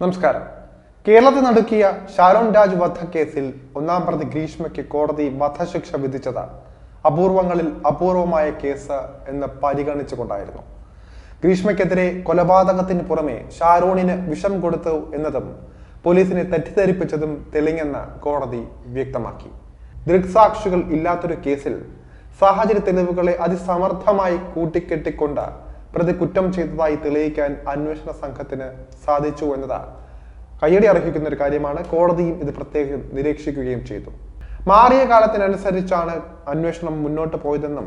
നമസ്കാരം. കേരളത്തിൽ നടുക്കിയ ഷാരോൺ രാജ് വധക്കേസിൽ ഒന്നാം പ്രതി ഗ്രീഷ്മയ്ക്ക് കോടതി വധശിക്ഷ വിധിച്ചത് അപൂർവങ്ങളിൽ അപൂർവമായ കേസ് എന്ന് പരിഗണിച്ചുകൊണ്ടായിരുന്നു. ഗ്രീഷ്മയ്ക്കെതിരെ കൊലപാതകത്തിന് പുറമെ ഷാരോണിന് വിഷം കൊടുത്തു എന്നതും പോലീസിനെ തെറ്റിദ്ധരിപ്പിച്ചതും തെളിഞ്ഞെന്ന് കോടതി വ്യക്തമാക്കി. ദൃക്സാക്ഷികൾ ഇല്ലാത്തൊരു കേസിൽ സാഹചര്യ തെളിവുകളെ അതിസമർത്ഥമായി കൂട്ടിക്കെട്ടിക്കൊണ്ട് പ്രതി കുറ്റം ചെയ്തതായി തെളിയിക്കാൻ അന്വേഷണ സംഘത്തിന് സാധിച്ചു എന്നത് കയ്യടി അർഹിക്കുന്ന ഒരു കാര്യമാണ്. കോടതിയും ഇത് പ്രത്യേകം നിരീക്ഷിക്കുകയും ചെയ്തു. മാറിയ കാലത്തിനനുസരിച്ചാണ് അന്വേഷണം മുന്നോട്ട് പോയതെന്നും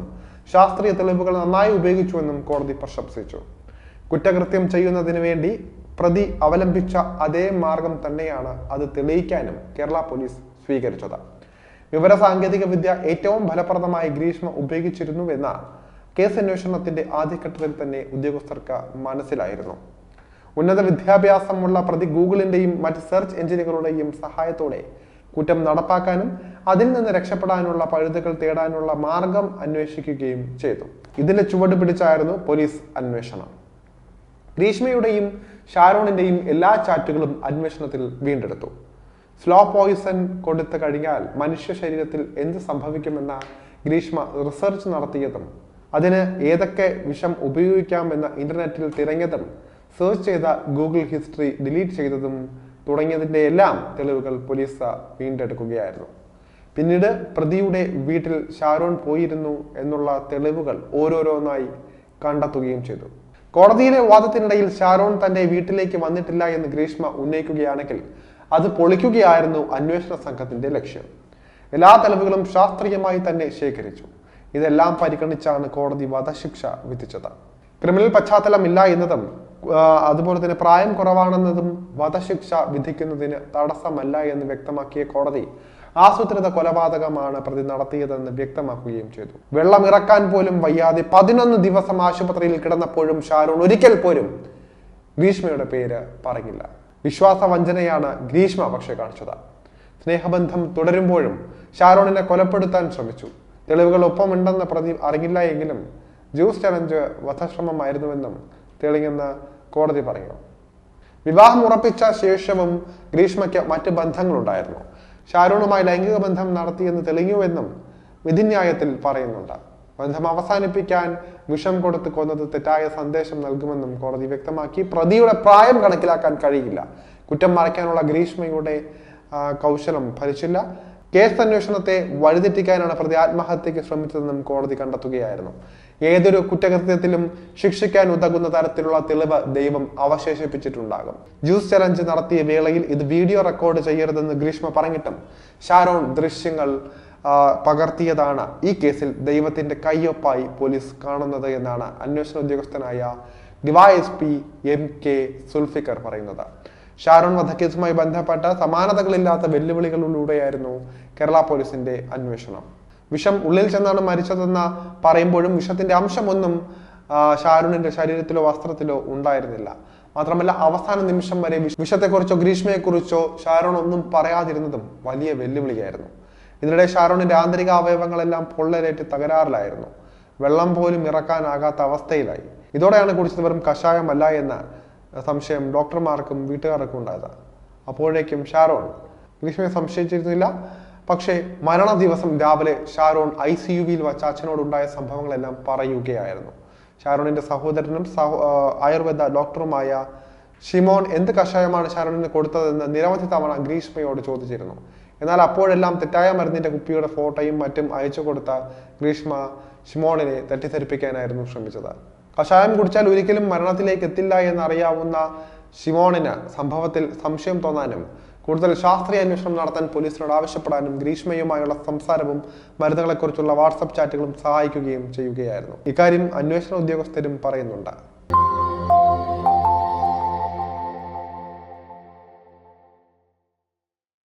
ശാസ്ത്രീയ തെളിവുകൾ നന്നായി ഉപയോഗിച്ചുവെന്നും കോടതി പ്രശംസിച്ചു. കുറ്റകൃത്യം ചെയ്യുന്നതിന് വേണ്ടി പ്രതി അവലംബിച്ച അതേ മാർഗം തന്നെയാണ് അത് തെളിയിക്കാനും കേരള പോലീസ് സ്വീകരിച്ചത്. വിവര സാങ്കേതിക വിദ്യ ഏറ്റവും ഫലപ്രദമായി ഗ്രീഷ്മ ഉപയോഗിച്ചിരുന്നുവെന്ന കേസ് അന്വേഷണത്തിന്റെ ആദ്യഘട്ടത്തിൽ തന്നെ ഉദ്യോഗസ്ഥർക്ക് മനസ്സിലായിരുന്നു. ഉന്നത വിദ്യാഭ്യാസമുള്ള പ്രതി ഗൂഗിളിന്റെയും മറ്റ് സെർച്ച് എഞ്ചിനുകളുടെയും സഹായത്തോടെ കുറ്റം നടപ്പാക്കാനും അതിൽ നിന്ന് രക്ഷപ്പെടാനുള്ള പഴുതുകൾ തേടാനുള്ള മാർഗം അന്വേഷിക്കുകയും ചെയ്തു. ഇതിന്റെ ചുവട് പിടിച്ചായിരുന്നു പോലീസ് അന്വേഷണം. ഗ്രീഷ്മയുടെയും ഷാരോണിന്റെയും എല്ലാ ചാറ്റുകളും അന്വേഷണത്തിൽ വീണ്ടെടുത്തു. സ്ലോ പോയിസൺ കൊടുത്തു കഴിഞ്ഞാൽ മനുഷ്യ ശരീരത്തിൽ എന്ത് സംഭവിക്കുമെന്ന ഗ്രീഷ്മ റിസർച്ച് നടത്തിയതും അതിന് ഏതൊക്കെ വിഷം ഉപയോഗിക്കാമെന്ന് ഇന്റർനെറ്റിൽ തിരഞ്ഞതും സെർച്ച് ചെയ്ത ഗൂഗിൾ ഹിസ്റ്ററി ഡിലീറ്റ് ചെയ്തതും തുടങ്ങിയതിന്റെ എല്ലാം തെളിവുകൾ പോലീസ് വീണ്ടെടുക്കുകയായിരുന്നു. പിന്നീട് പ്രതിയുടെ വീട്ടിൽ ഷാരോൺ പോയിരുന്നു എന്നുള്ള തെളിവുകൾ ഓരോരോന്നായി കണ്ടെത്തുകയും ചെയ്തു. കോടതിയിലെ വാദത്തിനിടയിൽ ഷാരോൺ തന്റെ വീട്ടിലേക്ക് വന്നിട്ടില്ല എന്ന് ഗ്രീഷ്മ ഉന്നയിക്കുകയാണെങ്കിൽ അത് പൊളിക്കുകയായിരുന്നു അന്വേഷണ സംഘത്തിന്റെ ലക്ഷ്യം. എല്ലാ തെളിവുകളും ശാസ്ത്രീയമായി തന്നെ ശേഖരിച്ചു. ഇതെല്ലാം പരിഗണിച്ചാണ് കോടതി വധശിക്ഷ വിധിച്ചത്. ക്രിമിനൽ പശ്ചാത്തലമില്ല എന്നതും അതുപോലെ തന്നെ പ്രായം കുറവാണെന്നതും വധശിക്ഷ വിധിക്കുന്നതിന് തടസ്സമല്ല എന്ന് വ്യക്തമാക്കിയ കോടതി ആസൂത്രിത കൊലപാതകമാണ് പ്രതി നടത്തിയതെന്ന് വ്യക്തമാക്കുകയും ചെയ്തു. വെള്ളം ഇറക്കാൻ പോലും വയ്യാതെ പതിനൊന്ന് ദിവസം ആശുപത്രിയിൽ കിടന്നപ്പോഴും ഷാരൂൺ ഒരിക്കൽ പോലും ഗ്രീഷ്മയുടെ പേര് പറഞ്ഞില്ല. വിശ്വാസവഞ്ചനയാണ് ഗ്രീഷ്മ പക്ഷെ കാണിച്ചത്. സ്നേഹബന്ധം തുടരുമ്പോഴും ഷാരോണിനെ കൊലപ്പെടുത്താൻ ശ്രമിച്ചു. തെളിവുകൾ ഒപ്പമുണ്ടെന്ന് പ്രതി അറിയില്ല എങ്കിലും ജ്യൂസ് ചലഞ്ച് വധശ്രമമായിരുന്നുവെന്നും തെളിഞ്ഞെന്ന് കോടതി പറയുന്നു. വിവാഹം ഉറപ്പിച്ച ശേഷവും ഗ്രീഷ്മയ്ക്ക് മറ്റ് ബന്ധങ്ങളുണ്ടായിരുന്നു. ഷാരൂണുമായി ലൈംഗിക ബന്ധം നടത്തിയെന്ന് തെളിഞ്ഞുവെന്നും വിധിന്യായത്തിൽ പറയുന്നുണ്ട്. ബന്ധം അവസാനിപ്പിക്കാൻ വിഷം കൊടുത്ത് കൊന്നത് തെറ്റായ സന്ദേശം നൽകുമെന്നും കോടതി വ്യക്തമാക്കി. പ്രതിയുടെ പ്രായം കണക്കിലാക്കാൻ കഴിയില്ല. കുറ്റം മറയ്ക്കാനുള്ള ഗ്രീഷ്മയുടെ കൗശലം ഫലിച്ചില്ല കേസ് അന്വേഷണത്തെ വഴിതെറ്റിക്കാനാണ് പ്രതി ആത്മഹത്യക്ക് ശ്രമിച്ചതെന്നും കോടതി കണ്ടെത്തുകയായിരുന്നു. ഏതൊരു കുറ്റകൃത്യത്തിലും ശിക്ഷിക്കാൻ ഉതകുന്ന തരത്തിലുള്ള തെളിവ് ദൈവം അവശേഷിപ്പിച്ചിട്ടുണ്ടാകും. ജ്യൂസ് ചലഞ്ച് നടത്തിയ വേളയിൽ ഇത് വീഡിയോ റെക്കോർഡ് ചെയ്യരുതെന്ന് ഗ്രീഷ്മ പറഞ്ഞിട്ടും ഷാരോൺ ദൃശ്യങ്ങൾ പകർത്തിയതാണ് ഈ കേസിൽ ദൈവത്തിന്റെ കയ്യൊപ്പായി പോലീസ് കാണുന്നത് എന്നാണ് അന്വേഷണ ഉദ്യോഗസ്ഥനായ DY S P M K Sulfikar പറയുന്നത്. ഷാരോൺ വധക്കേസുമായി ബന്ധപ്പെട്ട സമാനതകളില്ലാത്ത വെല്ലുവിളികളിലൂടെയായിരുന്നു കേരള പോലീസിന്റെ അന്വേഷണം. വിഷം ഉള്ളിൽ ചെന്നാണ് മരിച്ചതെന്ന് പറയുമ്പോഴും വിഷത്തിന്റെ അംശമൊന്നും ഷാരൂണിന്റെ ശരീരത്തിലോ വസ്ത്രത്തിലോ ഉണ്ടായിരുന്നില്ല. മാത്രമല്ല അവസാന നിമിഷം വരെ വിഷത്തെക്കുറിച്ചോ ഗ്രീഷ്മയെക്കുറിച്ചോ ഷാരോൺ ഒന്നും പറയാതിരുന്നതും വലിയ വെല്ലുവിളിയായിരുന്നു. ഇതിനിടെ ഷാരോണിന്റെ ആന്തരിക അവയവങ്ങളെല്ലാം പൊള്ളലേറ്റ് തകരാറിലായിരുന്നു. വെള്ളം പോലും ഇറക്കാനാകാത്ത അവസ്ഥയിലായി. ഇതോടെയാണ് കുടിച്ചത് വെറും കഷായമല്ല എന്ന സംശയം ഡോക്ടർമാർക്കും വീട്ടുകാർക്കും ഉണ്ടായതാണ്. അപ്പോഴേക്കും ഷാരോൺ ഗ്രീഷ്മയെ സംശയിച്ചിരുന്നില്ല. പക്ഷേ മരണ ദിവസം രാവിലെ ഷാരോൺ ഐ സി യു വിയിൽ വച്ച അച്ഛനോടുണ്ടായ സംഭവങ്ങളെല്ലാം പറയുകയായിരുന്നു. ഷാരോണിന്റെ സഹോദരനും സഹോ ആയുർവേദ ഡോക്ടറുമായ ഷിമോൺ എന്ത് കഷായമാണ് ഷാരോണിന് കൊടുത്തതെന്ന് നിരവധി തവണ ഗ്രീഷ്മയോട് ചോദിച്ചിരുന്നു. എന്നാൽ അപ്പോഴെല്ലാം തെറ്റായ മരുന്നിന്റെ കുപ്പിയുടെ ഫോട്ടോയും മറ്റും അയച്ചു കൊടുത്ത ഗ്രീഷ്മ ഷിമോണിനെ തെറ്റിദ്ധരിപ്പിക്കാനായിരുന്നു ശ്രമിച്ചത്. കഷായം കുടിച്ചാൽ ഒരിക്കലും മരണത്തിലേക്ക് എത്തില്ല എന്നറിയാവുന്ന ഷിമോണിന് സംഭവത്തിൽ സംശയം തോന്നാനും കൂടുതൽ ശാസ്ത്രീയ അന്വേഷണം നടത്താൻ പോലീസിനോട് ആവശ്യപ്പെടാനും ഗ്രീഷ്മയുമായുള്ള സംസാരവും മരുന്നുകളെക്കുറിച്ചുള്ള വാട്സപ്പ് ചാറ്റുകളും സഹായിക്കുകയും ചെയ്യുകയായിരുന്നു. ഇക്കാര്യം അന്വേഷണ ഉദ്യോഗസ്ഥരും പറയുന്നുണ്ട്.